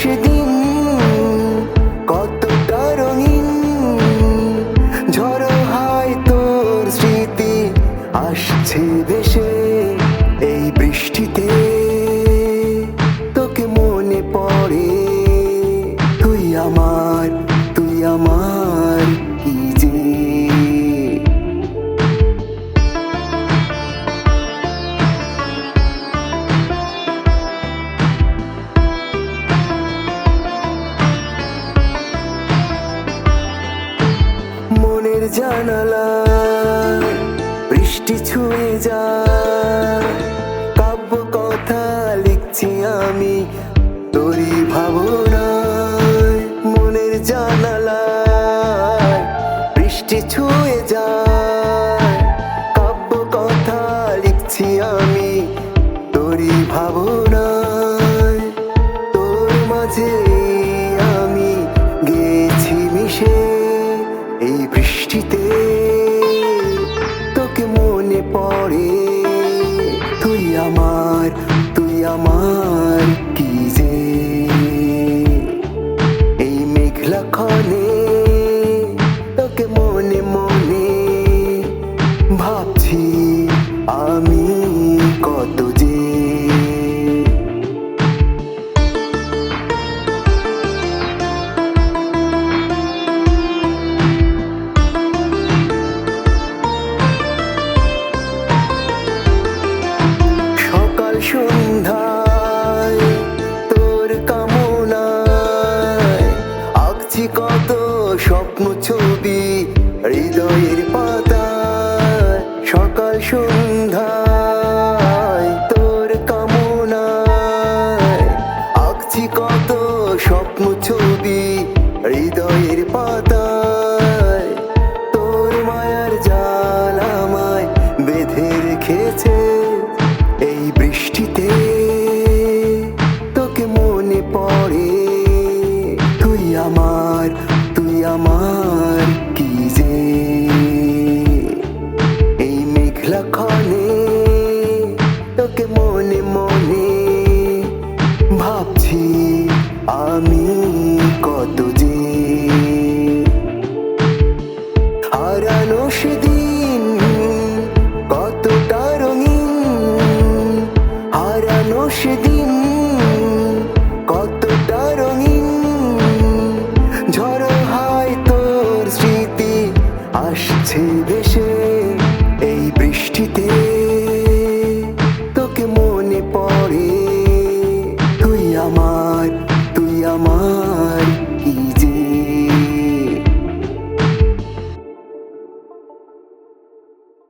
是你。জানালা, বৃষ্টি ছুঁয়ে যায়। কাব্য কথা লিখছি আমি তোরই ভাবনায়। মনের জানালা বৃষ্টি ছুঁয়ে যায়। আমি কত আঁকছি কত স্বপ্ন ছবি হৃদয়ের পাতায়। তোর মায়ার জাল আমায় বেঁধে রেখেছে এই বৃষ্টিতে। তোকে মনে পড়ে আমি কত